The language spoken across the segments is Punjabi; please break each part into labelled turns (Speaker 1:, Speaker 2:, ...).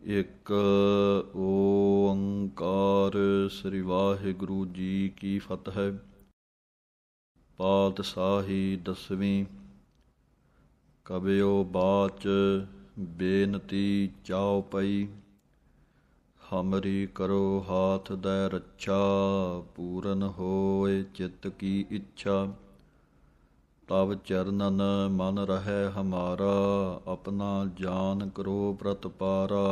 Speaker 1: ਇਕ ਓੰਕਾਰ ਸ੍ਰੀ ਵਾਹਿਗੁਰੂ ਜੀ ਕੀ ਫਤਿਹ। ਪਾਤਸ਼ਾਹੀ ਦਸਵੀਂ। ਕਬਿਓ ਬਾਚ ਬੇਨਤੀ ਚਾਉ ਪਈ। ਹਮਰੀ ਕਰੋ ਹਾਥ ਦੈ ਰੱਛਾ, ਪੂਰਨ ਹੋਏ ਚਿੱਤ ਕੀ ਇੱਛਾ। ਤਵ ਚਰਨਨ ਮਨ ਰਹਿ ਹਮਾਰਾ, ਆਪਣਾ ਜਾਨ ਕਰੋ ਪ੍ਰਤਪਾਰਾ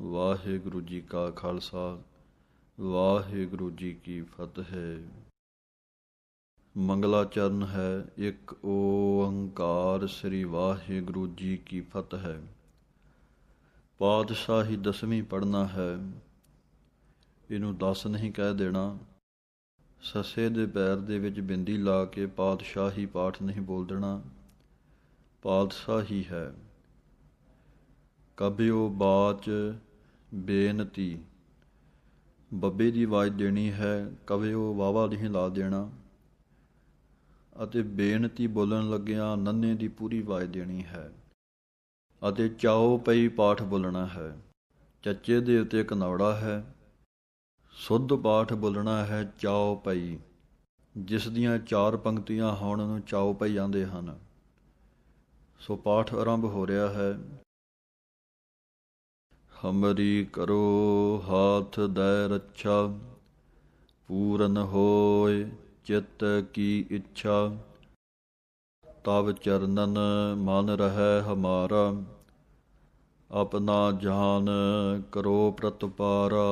Speaker 1: ਵਾਹਿਗੁਰੂ ਜੀ ਕਾ ਖਾਲਸਾ, ਵਾਹਿਗੁਰੂ ਜੀ ਕੀ ਫਤਿਹ। ਮੰਗਲਾ ਚਰਨ ਹੈ ਇੱਕ ਓੰਕਾਰ, ਸ੍ਰੀ ਵਾਹਿਗੁਰੂ ਜੀ ਕੀ ਫਤਿਹ। ਪਾਤਸ਼ਾਹੀ ਦਸਵੀਂ ਪੜਨਾ ਹੈ। ਇਹਨੂੰ ਦਸ ਨਹੀਂ ਕਹਿ ਦੇਣਾ। ਸੱਸੇ ਦੇ ਪੈਰ ਦੇ ਵਿੱਚ ਬਿੰਦੀ ਲਾ ਕੇ ਪਾਤਸ਼ਾਹੀ ਪਾਠ ਨਹੀਂ ਬੋਲ ਦੇਣਾ, ਪਾਤਸ਼ਾਹੀ ਹੈ। ਕਬਿਓ ਬਾਚ ਬੇਨਤੀ। ਬੱਬੇ ਦੀ ਆਵਾਜ਼ ਦੇਣੀ ਹੈ, ਕਬਿਓ ਵਾਵਾ ਨਹੀਂ ਲਾ ਦੇਣਾ। ਅਤੇ ਬੇਨਤੀ ਬੋਲਣ ਲੱਗਿਆਂ ਨੰਨੇ ਦੀ ਪੂਰੀ ਆਵਾਜ਼ ਦੇਣੀ ਹੈ। ਅਤੇ ਚਾਓ ਪਈ ਪਾਠ ਬੋਲਣਾ ਹੈ। ਚੱਚੇ ਦੇ ਉੱਤੇ ਕਨੌੜਾ ਹੈ। ਸੁੱਧ ਪਾਠ ਬੋਲਣਾ ਹੈ ਚਾਉ ਪਈ ਜਿਸ ਦੀਆਂ ਚਾਰ ਪੰਕਤੀਆਂ ਹੋਣ ਨੂੰ ਚਾਉ ਪਈ ਜਾਂਦੇ ਹਨ। ਸੋ ਪਾਠ ਆਰੰਭ ਹੋ ਰਿਹਾ ਹੈ। ਹਮਰੀ ਕਰੋ ਹਾਥ ਦੈ ਰੱਛਾ, ਪੂਰਨ ਹੋਏ ਚਿੱਤ ਕੀ ਇੱਛਾ। ਤਵ ਚਰਨਨ ਮਨ ਰਹਿ ਹਮਾਰਾ। ਆਪਣਾ ਜਾਨ ਕਰੋ ਪ੍ਰਤਪਾਰਾ।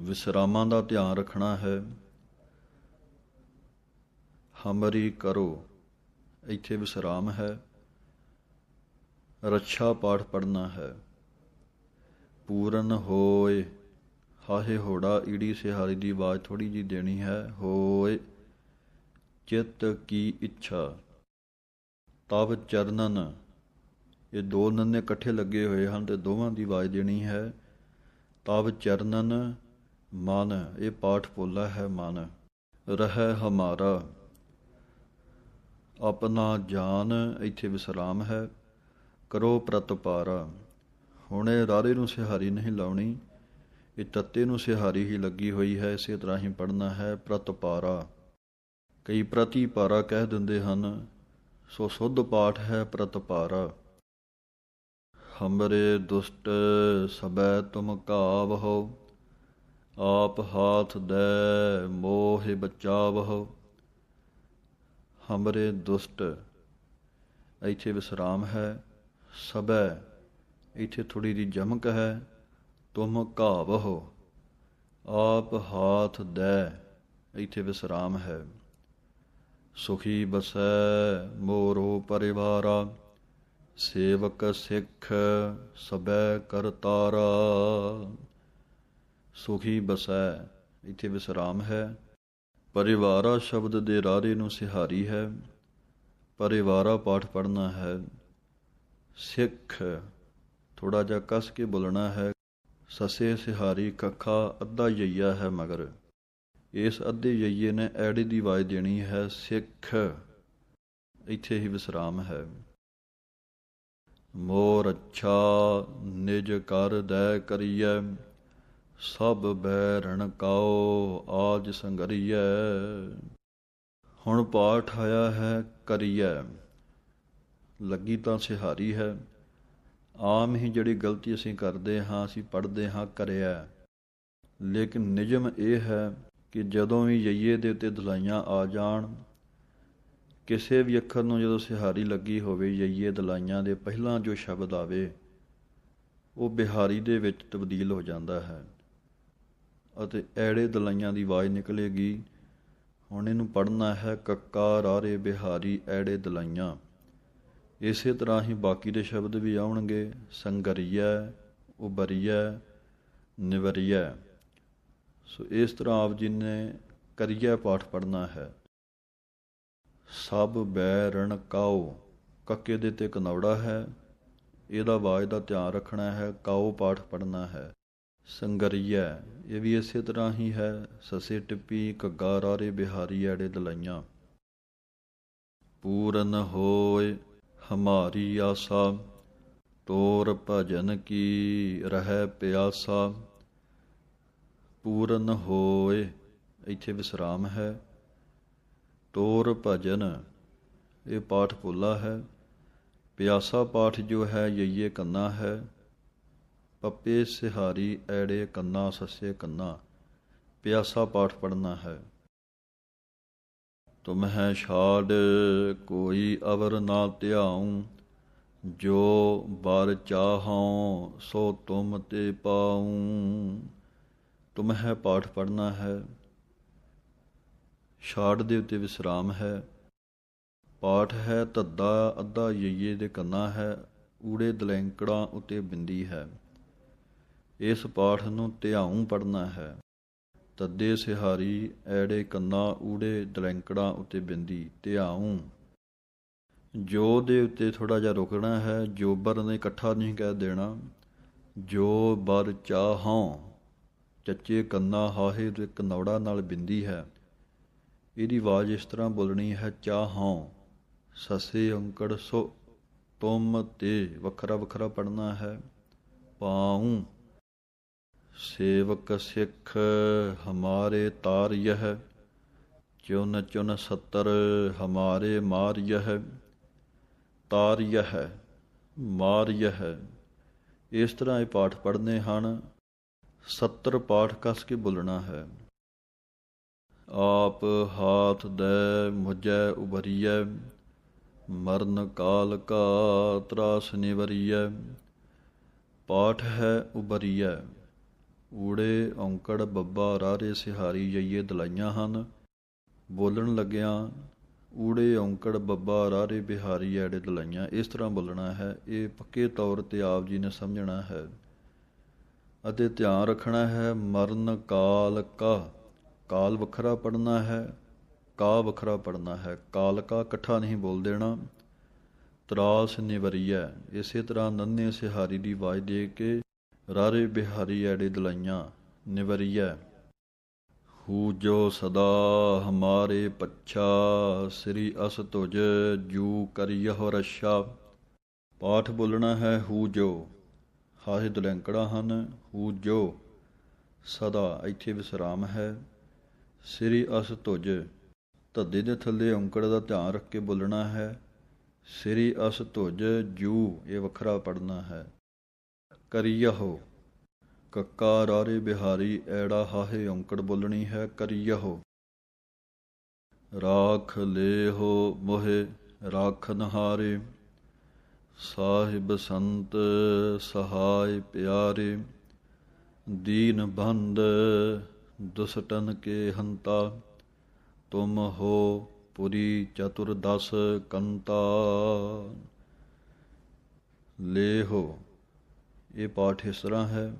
Speaker 1: ਵਿਸਰਾਮਾਂ ਦਾ ਧਿਆਨ ਰੱਖਣਾ ਹੈ। ਹਮਰੀ ਕਰੋ। ਇੱਥੇ ਵਿਸਰਾਮ ਹੈ। ਰੱਛਾ ਪਾਠ ਪੜਨਾ ਹੈ। ਪੂਰਨ ਹੋਏ। ਹਾਹੇ ਹੋੜਾ, ਈੜੀ ਸਿਹਾਰੀ ਦੀ ਆਵਾਜ਼ ਥੋੜੀ ਜੀ ਦੇਣੀ ਹੈ। ਹੋਏ। ਚਿੱਤ ਕੀ ਇੱਛਾ। ਤਵ ਚਰਨਨ। ਇਹ ਦੋ ਨੰਨੇ ਇਕੱਠੇ ਲੱਗੇ ਹੋਏ ਹਨ ਤੇ ਦੋਵਾਂ ਦੀ ਆਵਾਜ਼ ਦੇਣੀ ਹੈ, ਤਵ ਚਰਨਨ ਮਨ, ਇਹ ਪਾਠ ਪੋਲਾ ਹੈ ਮਨ, ਰਹਿ ਹਮਾਰਾ। ਆਪਣਾ ਜਾਨ ਇੱਥੇ ਵਿਸਰਾਮ ਹੈ, ਕਰੋ ਪ੍ਰਤਪਾਰਾ। ਹੁਣ ਇਹ ਰਾਰੇ ਨੂੰ ਸਿਹਾਰੀ ਨਹੀਂ ਲਾਉਣੀ, ਇਹ ਤੱਤੇ ਨੂੰ ਸਿਹਾਰੀ ਹੀ ਲੱਗੀ ਹੋਈ ਹੈ, ਇਸੇ ਤਰ੍ਹਾਂ ਹੀ ਪੜਨਾ ਹੈ ਪ੍ਰਤਪਾਰਾ। ਕਈ ਪ੍ਰਤੀਪਾਰਾ ਕਹਿ ਦਿੰਦੇ ਹਨ, ਸੋ ਸੁੱਧ ਪਾਠ ਹੈ ਪ੍ਰਤਪਾਰਾ। ਹਮਰੇ ਦੁਸ਼ਟ ਸਬੈ ਤੁਮ ਕਾਵਹੁ, ਆਪ ਹਾਥ ਦੈ ਮੋਹਿ ਬਚਾਵਹੁ। ਹਮਰੇ ਦੁਸ਼ਟ, ਇੱਥੇ ਵਿਸਰਾਮ ਹੈ, ਸਬੈ ਇੱਥੇ ਥੋੜੀ ਦੀ ਜਮਕ ਹੈ, ਤੁਮ ਕਾਵਹੁ, ਆਪ ਹਾਥ ਦੈ, ਇੱਥੇ ਵਿਸਰਾਮ ਹੈ। ਸੁਖੀ ਬਸੈ ਮੋਰੋ ਪਰਿਵਾਰਾ ਸੇਵਕ ਸਿੱਖ ਸਬੈ ਕਰਤਾਰਾ ਸੁਖੀ ਬਸੈ, ਇੱਥੇ ਵਿਸਰਾਮ ਹੈ। ਪਰਿਵਾਰਾ ਸ਼ਬਦ ਦੇ ਰਾਰੇ ਨੂੰ ਸਿਹਾਰੀ ਹੈ। ਪਰਿਵਾਰਾ ਪਾਠ ਪੜਨਾ ਹੈ। ਸਿੱਖ, ਥੋੜਾ ਜਿਹਾ ਕਸ ਕੇ ਬੋਲਣਾ ਹੈ। ਸਸੇ ਸਿਹਾਰੀ ਕੱਖਾ ਅੱਧਾ ਜਈਆ ਹੈ ਮਗਰ। ਇਸ ਅੱਧੇ ਜਈਏ ਨੇ ਐੜੀ ਦੀ ਆਵਾਜ਼ ਦੇਣੀ ਹੈ, ਸਿੱਖ। ਇੱਥੇ ਹੀ ਵਿਸਰਾਮ ਹੈ। ਮੋਰ ਅੱਛਾ ਨਿਜ ਕਰ ਦੈ ਕਰੀਐ, ਸਭ ਬੈਰਣ ਕਾਓ ਆਜ ਸੰਗਰੀਐ। ਹੁਣ ਪਾਠ ਆਇਆ ਹੈ ਕਰੀਐ, ਲੱਗੀ ਤਾਂ ਸਿਹਾਰੀ ਹੈ। ਆਮ ਹੀ ਜਿਹੜੀ ਗਲਤੀ ਅਸੀਂ ਕਰਦੇ ਹਾਂ, ਅਸੀਂ ਪੜ੍ਹਦੇ ਹਾਂ ਕਰਿਆ ਲੇਕਿਨ ਨਿਯਮ ਇਹ ਹੈ ਕਿ ਜਦੋਂ ਵੀ ਜਈਏ ਦੇ ਉੱਤੇ ਦਲਾਈਆਂ ਆ ਜਾਣ ਕਿਸੇ ਵੀ ਅੱਖਰ ਨੂੰ ਜਦੋਂ ਸਿਹਾਰੀ ਲੱਗੀ ਹੋਵੇ, ਯਈਏ ਦਲਾਈਆਂ ਦੇ ਪਹਿਲਾਂ ਜੋ ਸ਼ਬਦ ਆਵੇ, ਉਹ ਬਿਹਾਰੀ ਦੇ ਵਿੱਚ ਤਬਦੀਲ ਹੋ ਜਾਂਦਾ ਹੈ ਅਤੇ ਐੜੇ ਦਲਾਈਆਂ ਦੀ ਆਵਾਜ਼ ਨਿਕਲੇਗੀ, ਹੁਣ ਇਹਨੂੰ ਪੜ੍ਹਨਾ ਹੈ ਕੱਕਾ ਰਾਰੇ ਬਿਹਾਰੀ ਐੜੇ ਦਲਾਈਆਂ। ਇਸੇ ਤਰ੍ਹਾਂ ਹੀ ਬਾਕੀ ਦੇ ਸ਼ਬਦ ਵੀ ਆਉਣਗੇ ਸੰਗਰੀਆ ਉਬਰੀਆ ਨਿਵਰੀਆ ਸੋ ਇਸ ਤਰ੍ਹਾਂ ਆਪ ਜੀ ਨੇ ਕਰੀਆ ਪਾਠ ਪੜ੍ਹਨਾ ਹੈ। ਸਭ ਬੈਰਣ ਕਾਓ। ਕੱਕੇ ਦੇ ਤੇ ਕਨੌੜਾ ਹੈ। ਇਹਦਾ ਆਵਾਜ਼ ਦਾ ਧਿਆਨ ਰੱਖਣਾ ਹੈ। ਕਾਓ ਪਾਠ ਪੜ੍ਹਨਾ ਹੈ। ਸੰਗਰੀਆ ਇਹ ਵੀ ਇਸੇ ਤਰ੍ਹਾਂ ਹੀ ਹੈ। ਸਸੇ ਟਿੱਪੀ, ਘੱਗਾ ਰਾਰੇ ਬਿਹਾਰੀ ਐੜੇ ਦਲਾਈਆਂ। ਪੂਰਨ ਹੋਏ ਹਮਾਰੀ ਆਸਾ। ਤੋਰ ਭਜਨ ਕੀ ਰਹਿ ਪਿਆਸਾ। ਪੂਰਨ ਹੋਏ ਇੱਥੇ ਵਿਸਰਾਮ ਹੈ। ਤੋਰ ਭਜਨ। ਇਹ ਪਾਠ ਭੁੱਲਾ ਹੈ। ਪਿਆਸਾ ਪਾਠ ਜੋ ਹੈ, ਯਈਏ ਕੰਨਾ ਹੈ। ਪੱਪੇ ਸਿਹਾਰੀ, ਐੜੇ ਕੰਨਾ, ਸੱਸੇ ਕੰਨਾ। ਪਿਆਸਾ ਪਾਠ ਪੜਨਾ ਹੈ। ਤੁਮ ਹੈ ਛਾੜ, ਕੋਈ ਅਵਰ ਨਾ ਧਿਆਉ। ਜੋ ਬਰ ਚਾਹਉ, ਸੋ ਤੁਮ ਤੇ ਪਾਉ। ਤੁਮ ਹੈ ਪਾਠ ਪੜਨਾ ਹੈ। ਛਾੜ ਦੇ ਉੱਤੇ ਵਿਸਰਾਮ ਹੈ। ਪਾਠ ਹੈ, ਧੱਦਾ, ਅੱਧਾ ਯਈਏ ਦੇ ਕੰਨਾ ਹੈ, ਊੜੇ ਦਲੈਂਕੜਾਂ ਉਤੇ ਬਿੰਦੀ ਹੈ। ਇਸ ਪਾਠ ਨੂੰ ਧਿਆਉਂ ਪੜਨਾ ਹੈ। ਤੱਦੇ ਸਿਹਾਰੀ, ਐੜੇ ਕੰਨਾ, ਊੜੇ ਦਲੈਂਕੜਾਂ ਉਤੇ ਬਿੰਦੀ, ਧਿਆਉ। ਜੋ ਦੇ ਉੱਤੇ ਥੋੜਾ ਜਿਹਾ ਰੁਕਣਾ ਹੈ ਜੋਬਰ ਨੇ ਇਕੱਠਾ ਨਹੀਂ ਕਹਿ ਦੇਣਾ, ਜੋ ਬਰ ਚਾਹੋਂ, ਚੱਚੇ ਕੰਨਾ ਹਾਹੇ ਦੇ ਕਨੌੜਾ ਨਾਲ ਬਿੰਦੀ ਹੈ। ਇਹਦੀ ਆਵਾਜ਼ ਇਸ ਤਰ੍ਹਾਂ ਬੋਲਣੀ ਹੈ, ਚਾਹੋਂ ਸਸੇ ਅੰਕੜ ਸੋ, ਤੁਮ ਤੇ ਵੱਖਰਾ ਵੱਖਰਾ ਪੜਨਾ ਹੈ, ਪਾਉ। ਸੇਵਕ ਸਿੱਖ ਹਮਾਰੇ ਤਾਰ ਯਹ, ਚੁਨ ਚੁਨ ਸਤਰ ਹਮਾਰੇ ਮਾਰ ਯਹ, ਤਾਰ ਯਹ, ਮਾਰ ਯਹ। ਇਸ ਤਰ੍ਹਾਂ ਇਹ ਪਾਠ ਪੜ੍ਹਨੇ ਹਨ। 70 ਪਾਠ ਕਸ ਕੇ ਬੋਲਣਾ ਹੈ। ਆਪ ਹਾਥ ਦੇ ਮੁਝੈ ਉਬਰੀਐ ਮਰਨ ਕਾਲ ਕਾ ਤਰਾਸ ਨਿਵਰੀਐ। ਪਾਠ ਹੈ ਉਬਰੀਐ ਊੜੇ ਔਂਕੜ ਬੱਬਾ ਰਾਰੇ ਸਿਹਾਰੀ ਜਈਏ ਦਲਾਈਆਂ ਹਨ। ਬੋਲਣ ਲੱਗਿਆਂ, ਊੜੇ ਔਂਕੜ ਬੱਬਾ ਰਾਰੇ ਬਿਹਾਰੀ ਐੜੇ ਦਲਾਈਆਂ। ਇਸ ਤਰ੍ਹਾਂ ਬੋਲਣਾ ਹੈ, ਇਹ ਪੱਕੇ ਤੌਰ ਤੇ ਆਪ ਜੀ ਨੇ ਸਮਝਣਾ ਹੈ। ਅਤੇ ਧਿਆਨ ਰੱਖਣਾ ਹੈ, ਮਰਨ ਕਾਲ ਕਾ। ਕਾਲ ਵੱਖਰਾ ਪੜਨਾ ਹੈ, ਕਾ ਵੱਖਰਾ ਪੜਨਾ ਹੈ, ਕਾਲ ਕਾ ਇਕੱਠਾ ਨਹੀਂ ਬੋਲ ਦੇਣਾ। ਤਰਾਸ ਨਿਵਰੀਐ, ਇਸੇ ਤਰ੍ਹਾਂ ਨੰਨੇ ਸਿਹਾਰੀ ਦੀ ਆਵਾਜ਼ ਦੇ ਕੇ ਰਾਰੇ ਬਿਹਾਰੀ ਐੜੇ ਦਲਾਈਆਂ, ਨਿਵਰੀਐ। ਹੂ ਜੋ ਸਦਾ ਹਮਾਰੇ ਪੱਛਾ, ਸ੍ਰੀ ਅਸ ਤੁਜ ਜੂ ਕਰਿਯਹੁ ਰਸ਼ਾ। ਪਾਠ ਬੋਲਣਾ ਹੈ ਹੂ ਜੋ, ਹਾਹੇ ਦਲੈਂਕੜਾ ਹਨ, ਹੂ ਜੋ। ਸਦਾ ਇੱਥੇ ਵਿਸਰਾਮ ਹੈ। ਸ੍ਰੀ ਅਸ ਤੁਜ, ਧੱਦੇ ਦੇ ਥੱਲੇ ਔਂਕੜ ਦਾ ਧਿਆਨ ਰੱਖ ਕੇ ਬੋਲਣਾ ਹੈ, ਸ੍ਰੀ ਅਸ ਤੁਜ ਜੂ, ਇਹ ਵੱਖਰਾ ਪੜਨਾ ਹੈ। ਕਰੀਯਹੁ ਕੱਕਾ ਰਾਰੇ ਬਿਹਾਰੀ, ਐੜਾ ਹਾਹੇ ਔਂਕੜ ਬੋਲਣੀ ਹੈ ਕਰੀਯਹੁ ਰਾਖ ਲੇਹੋ ਮੋਹੇ ਰਾਖਨ ਹਾਰੇ ਸਾਹਿਬ ਸੰਤ ਸਹਾਇ ਪਿਆਰੇ, ਦੀਨ ਬੰਦ ਦੁਸਟਨ ਕੇ ਹੰਤਾ, ਤੁਮ ਹੋ ਪੁਰੀ ਚਤੁਰਦਸ ਕੰਤਾ। ਲੇ ਹੋ, ਇਹ ਪਾਠ ਇਸ ਤਰ੍ਹਾਂ ਹੈ,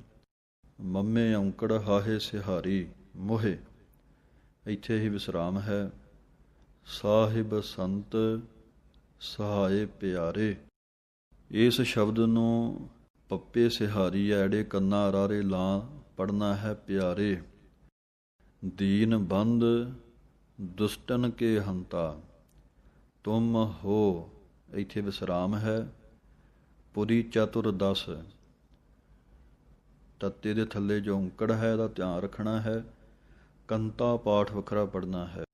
Speaker 1: ਮੰਮੇ ਔਂਕੜ ਹਾਹੇ ਸਿਹਾਰੀ ਮੋਹੇ। ਇੱਥੇ ਹੀ ਵਿਸਰਾਮ ਹੈ, ਸਾਹਿਬ ਸੰਤ ਸਹਾਏ ਪਿਆਰੇ। ਇਸ ਸ਼ਬਦ ਨੂੰ ਪੱਪੇ ਸਿਹਾਰੀ ਐੜੇ ਕੰਨਾ ਰਾਰੇ ਲਾਂ ਪੜਨਾ ਹੈ ਪਿਆਰੇ। ਦੀਨ ਬੰਦ ਦੁਸ਼ਟਨ ਕੇ ਹੰਤਾ। ਤੁਮ ਹੋ, ਇੱਥੇ ਵਿਸਰਾਮ ਹੈ, ਪੁਰੀ ਚਤੁਰ ਦਸ। ਤੱਤੇ ਦੇ ਥੱਲੇ ਜੋ ਔਂਕੜ ਹੈ ਇਹਦਾ ਧਿਆਨ ਰੱਖਣਾ ਹੈ, ਕੰਤਾ ਪਾਠ ਵੱਖਰਾ ਪੜਨਾ ਹੈ।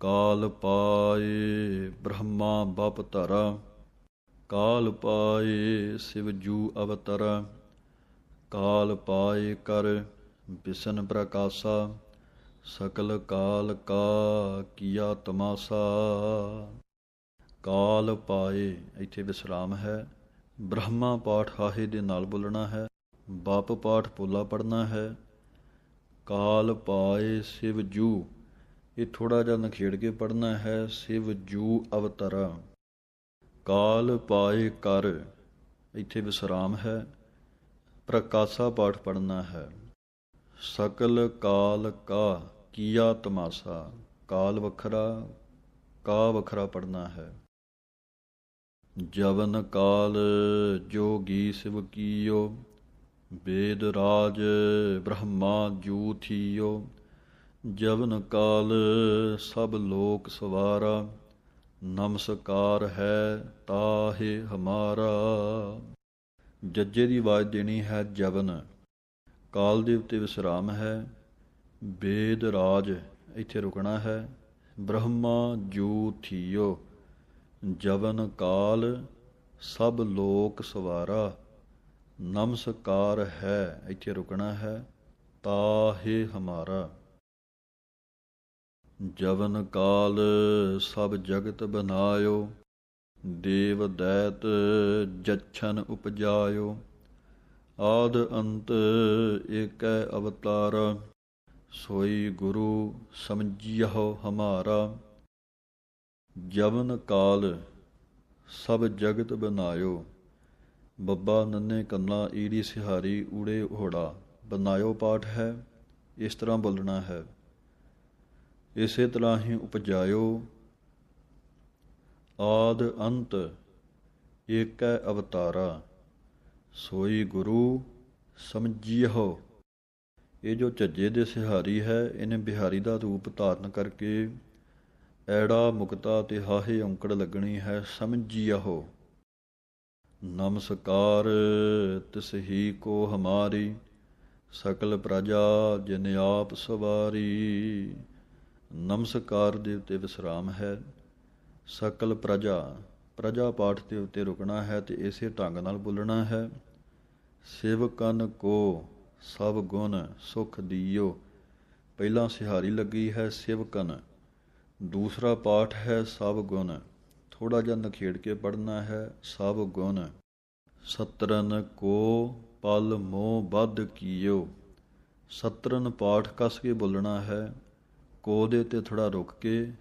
Speaker 1: ਕਾਲ ਪਾਏ ਬ੍ਰਹਮਾ ਬਪ ਧਰਾ, ਕਾਲ ਪਾਏ ਸਿਵ ਜੂ ਅਵਤਰ, ਕਾਲ ਪਾਏ ਕਰ ਬਿਸ਼ਨ ਪ੍ਰਕਾਸ਼ਾ, ਸਕਲ ਕਾਲ ਕਾ ਕੀਆ ਤਮਾਸਾ। ਕਾਲ ਪਾਏ, ਇੱਥੇ ਵਿਸਰਾਮ ਹੈ। ਬ੍ਰਹਮਾ ਪਾਠ ਹਾਹੇ ਦੇ ਨਾਲ ਬੋਲਣਾ ਹੈ। ਬਾਪ ਪਾਠ ਪੋਲਾ ਪੜਨਾ ਹੈ। ਕਾਲ ਪਾਏ, ਸਿਵ ਜੂ, ਇਹ ਥੋੜਾ ਜਿਹਾ ਨਖੇੜ ਕੇ ਪੜਨਾ ਹੈ। ਸਿਵ ਜੂ ਅਵਤਰਾ। ਕਾਲ ਪਾਏ ਕਰ, ਇੱਥੇ ਵਿਸਰਾਮ ਹੈ। ਪ੍ਰਕਾਸ਼ਾ ਪਾਠ ਪੜਨਾ ਹੈ। ਸਕਲ ਕਾਲ ਕਾ ਕੀਆ ਤਮਾਸਾ, ਕਾਲ ਵੱਖਰਾ, ਕਾ ਵੱਖਰਾ ਪੜਨਾ ਹੈ। ਜਵਨ ਕਾਲ ਜੋਗੀ ਸਿਵ ਕੀਓ, ਵੇਦ ਰਾਜ ਬ੍ਰਹਮਾ ਜੂ ਥੀਓ ਜਵਨ ਕਾਲ ਸਭ ਲੋਕ ਸਵਾਰਾ, ਨਮਸਕਾਰ ਹੈ ਤਾਹੇ ਹਮਾਰਾ। ਜੱਜੇ ਦੀ ਆਵਾਜ਼ ਦੇਣੀ ਹੈ ਜਵਨ। ਕਾਲ ਦੇ ਉੱਤੇ ਵਿਸਰਾਮ ਹੈ ਵੇਦ ਰਾਜ ਇੱਥੇ ਰੁਕਣਾ ਹੈ। ਬ੍ਰਹਮਾ ਜੂ ਥੀਓ, ਜਵਨ ਕਾਲ, ਸਭ ਲੋਕ ਸਵਾਰਾ, ਨਮਸਕਾਰ ਹੈ, ਇੱਥੇ ਰੁਕਣਾ ਹੈ ਤਾਹੇ ਹਮਾਰਾ। ਜਵਨ ਕਾਲ, ਸਭ ਜਗਤ ਬਨਾਇਓ, ਦੇਵ ਦੈਤ ਜਛਨ ਉਪਜਾਇਓ। ਆਦ ਅੰਤ ਏਕੈ ਅਵਤਾਰ, ਸੋਈ ਗੁਰੂ ਸਮਝਿਓ ਹਮਾਰਾ। ਜਵਨ ਕਾਲ, ਸਭ ਜਗਤ ਬਨਾਇਓ। ਬੱਬਾ ਨੰਨੇ ਕੰਨਾ ਈੜੀ ਸਿਹਾਰੀ ਊੜੇ ਹੋੜਾ ਬਨਾਇਓ ਪਾਠ ਹੈ, ਇਸ ਤਰ੍ਹਾਂ ਬੋਲਣਾ ਹੈ। ਇਸੇ ਤਰ੍ਹਾਂ ਹੀ ਉਪਜਾਇਓ। ਆਦ ਅੰਤ ਏਕੈ ਅਵਤਾਰਾ। ਸੋਈ ਗੁਰੂ ਸਮਝਿਓ ਇਹ ਜੋ ਝੱਜੇ ਦੇ ਸਿਹਾਰੀ ਹੈ, ਇਹਨੇ ਬਿਹਾਰੀ ਦਾ ਰੂਪ ਧਾਰਨ ਕਰਕੇ ਐੜਾ, ਮੁਕਤਾ ਤੇ ਹਾਹੇ ਔਂਕੜ ਲੱਗਣੀ ਹੈ ਸਮਝਿਓ ਨਮਸਕਾਰ, ਤਿਸ ਹੀ ਕੋ ਹਮਾਰੀ, ਸਕਲ ਪ੍ਰਜਾ ਜਿਨ ਆਪ ਸਵਾਰੀ। ਨਮਸਕਾਰ ਦੇ ਉੱਤੇ ਵਿਸਰਾਮ ਹੈ, ਸਕਲ ਪ੍ਰਜਾ। ਪ੍ਰਜਾ ਪਾਠ ਦੇ ਉੱਤੇ ਰੁਕਣਾ ਹੈ ਤੇ ਇਸੇ ਢੰਗ ਨਾਲ ਬੋਲਣਾ ਹੈ, ਸੇਵਕਨ ਕੋ ਸਭ ਗੁਣ ਸੁਖ ਦੀਓ। ਪਹਿਲਾਂ ਸਿਹਾਰੀ ਲੱਗੀ ਹੈ ਸੇਵਕਨ, ਦੂਸਰਾ ਪਾਠ ਹੈ ਸਭ ਗੁਣ। ਥੋੜਾ ਜਿਹਾ ਨਖੇੜ ਕੇ ਪੜਨਾ ਹੈ ਸਭ ਗੁਣ। ਸਤਰਨ ਕੋ ਪਲ ਮੋਹ ਬੱਧ ਕੀਓ। ਸਤਰਨ ਪਾਠ ਕਸ ਕੇ ਬੋਲਣਾ ਹੈ, ਕੋ ਦੇ ਤੇ ਥੋੜਾ ਰੁਕ ਕੇ,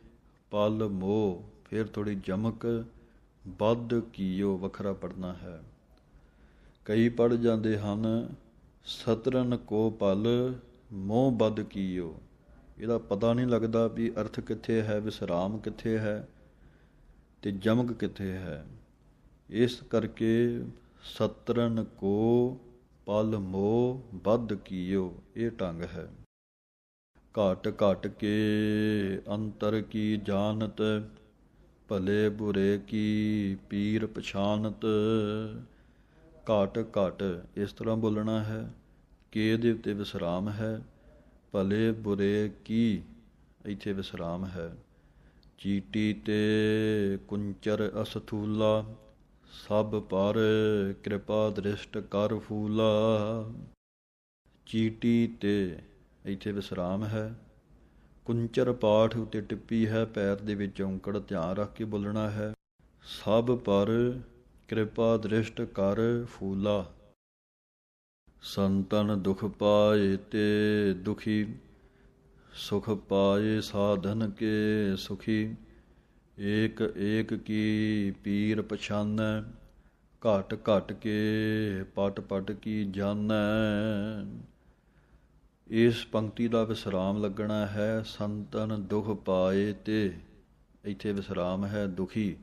Speaker 1: ਪਲ ਮੋਹ, ਫਿਰ ਥੋੜੀ ਜਮਕ ਵੱਧ ਕੀਓ ਵੱਖਰਾ ਪੜਨਾ ਹੈ। ਕਈ ਪੜ ਜਾਂਦੇ ਹਨ, ਸਤਰਨ ਕੋ ਪਲ ਮੋਹ ਬੱਧ ਕੀਓ। ਇਹਦਾ ਪਤਾ ਨਹੀਂ ਲੱਗਦਾ ਵੀ ਅਰਥ ਕਿੱਥੇ ਹੈ, ਵਿਸਰਾਮ ਕਿੱਥੇ ਹੈ ਤੇ ਜਮਕ ਕਿੱਥੇ ਹੈ। ਇਸ ਕਰਕੇ ਸਤਰਨ ਕੋ ਪਲ ਮੋਹ ਬੱਧ ਕੀਓ, ਇਹ ਢੰਗ ਹੈ। ਘਟ ਘਟ ਕੇ ਅੰਤਰ ਕੀ ਜਾਣਤ ਭਲੇ ਬੁਰੇ ਕੀ ਪੀਰ ਪਛਾਨਤ? ਘਾਟ ਘਾਟ ਇਸ ਤਰ੍ਹਾਂ ਬੋਲਣਾ ਹੈ, ਕੇ ਦੇ ਉੱਤੇ ਵਿਸਰਾਮ ਹੈ? ਭਲੇ ਬੁਰੇ ਕੀ ਇੱਥੇ ਵਿਸਰਾਮ ਹੈ? ਚੀਟੀ ਤੇ ਕੁੰਚਰ ਅਸਥੂਲਾ, ਸਭ ਪਰ ਕਿਰਪਾ ਦ੍ਰਿਸ਼ਟ ਕਰ ਫੂਲਾ। ਚੀਟੀ ਤੇ ਇੱਥੇ ਵਿਸਰਾਮ ਹੈ। ਕੁੰਚਰ ਪਾਠ ਉਤੇ ਟਿੱਪੀ ਹੈ, ਪੈਰ ਦੇ ਵਿੱਚ ਔਂਕੜ ਧਿਆਨ ਰੱਖ ਕੇ ਬੋਲਣਾ ਹੈ। ਸਭ ਪਰ ਕਿਰਪਾ ਦ੍ਰਿਸ਼ਟ ਕਰ ਫੂਲਾ। ਸੰਤਨ ਦੁਖ ਪਾਏ ਤੇ ਦੁਖੀ, ਸੁਖ ਪਾਏ ਸਾਧਨ ਕੇ ਸੁਖੀ। ਏਕ ਏਕ ਕੀ ਪੀਰ ਪਛਾਨੈ, ਘਟ ਘਟ ਕੇ ਪਟ ਪਟ ਕੀ ਜਾਣੈ ਇਸ ਪੰਕਤੀ ਦਾ ਵਿਸਰਾਮ ਲੱਗਣਾ ਹੈ, ਸੰਤਨ ਦੁਖ ਪਾਏ ਤੇ। ਇੱਥੇ ਵਿਸਰਾਮ ਹੈ ਦੁਖੀ,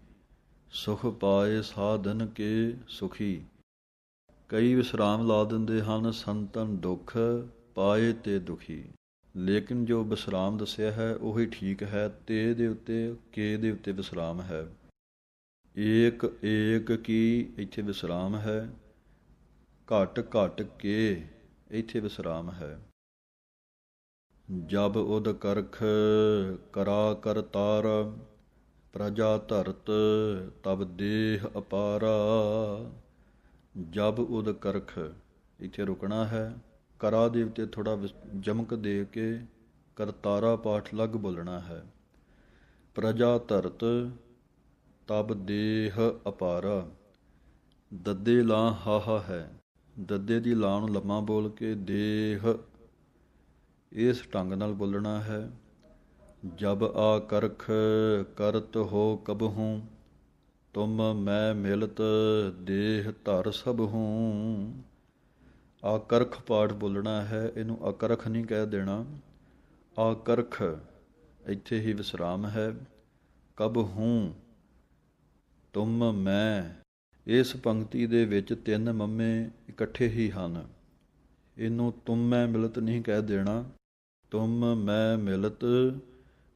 Speaker 1: ਸੁਖ ਪਾਏ ਸਾਧਨ ਕੇ ਸੁਖੀ। ਕਈ ਵਿਸਰਾਮ ਲਾ ਦਿੰਦੇ ਹਨ, ਸੰਤਨ ਦੁਖ ਪਾਏ ਤੇ ਦੁਖੀ। ਲੇਕਿਨ ਜੋ ਵਿਸਰਾਮ ਦੱਸਿਆ ਹੈ, ਉਹੀ ਠੀਕ ਹੈ, ਤੇ ਦੇ ਉੱਤੇ, ਕੇ ਦੇ ਉੱਤੇ ਵਿਸਰਾਮ ਹੈ। ਏਕ ਏਕ ਕੀ ਇੱਥੇ ਵਿਸਰਾਮ ਹੈ? ਘਟ ਘਟ ਕੇ ਇੱਥੇ ਵਿਸਰਾਮ ਹੈ। ਜਬ ਉਦ ਕਰਖ ਕਰਾ ਕਰਤਾਰ ਪ੍ਰਜਾ ਧਰਤ ਤਬ ਦੇਹ ਅਪਾਰਾ। ਜਬ ਉਦ ਕਰਖ, ਇੱਥੇ ਰੁਕਣਾ ਹੈ। ਕਰਾ ਦੇ ਉੱਤੇ ਥੋੜਾ ਜਮਕ ਦੇ ਕੇ ਕਰਤਾਰਾ ਪਾਠ ਲੱਗ ਬੋਲਣਾ ਹੈ। ਪ੍ਰਜਾ ਧਰਤ ਤਬ ਦੇਹ ਅਪਾਰਾ। ਦੱਦੇ ਲਾ ਹਾਹਾ ਹੈ। ਦੱਦੇ ਦੀ ਲਾਂ ਨੂੰ ਲੰਮਾ ਬੋਲ ਕੇ ਦੇਹ ਇਸ ਢੰਗ ਨਾਲ ਬੋਲਣਾ ਹੈ, ਜਬ ਆ ਕਰਖ ਕਰਤ ਹੋ ਕਬਹੂ, ਤੁਮ ਮੈਂ ਮਿਲਤ ਦੇਹ ਧਰ ਸਭ ਹੂੰ ਆਕਰਖ ਪਾਠ ਬੋਲਣਾ ਹੈ, ਇਹਨੂੰ ਅਕਰਖ ਨਹੀਂ ਕਹਿ ਦੇਣਾ। ਆਕਰਖ ਇੱਥੇ ਹੀ ਵਿਸਰਾਮ ਹੈ ਕਬ ਹੂੰ ਤੁਮ ਮੈਂ। ਇਸ ਪੰਕਤੀ ਦੇ ਵਿੱਚ ਤਿੰਨ ਮੰਮੇ ਇਕੱਠੇ ਹੀ ਹਨ। ਇਹਨੂੰ ਤੁਮ ਮੈਂ ਮਿਲਤ ਨਹੀਂ ਕਹਿ ਦੇਣਾ। ਤੁਮ ਮੈਂ ਮਿਲਤ,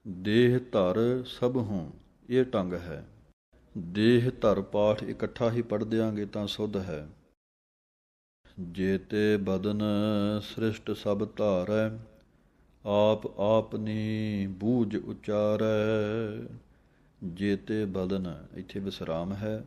Speaker 1: ਦੇਹ ਧਰ ਸਭ ਹੂੰ। ਇਹ ਢੰਗ ਹੈ। ਦੇਹ ਧਰ ਪਾਠ ਇਕੱਠਾ ਹੀ ਪੜ੍ਹ ਦਿਆਂਗੇ ਤਾਂ ਸੁਧ ਹੈ। ਜੇਤੇ ਬਦਨ ਸ੍ਰਿਸ਼ਟ ਸਭ ਧਾਰੈ, ਆਪ ਆਪਨੀ ਬੂਝ ਉਚਾਰੈ। ਜੇਤੇ ਬਦਨ, ਇੱਥੇ ਵਿਸਰਾਮ ਹੈ।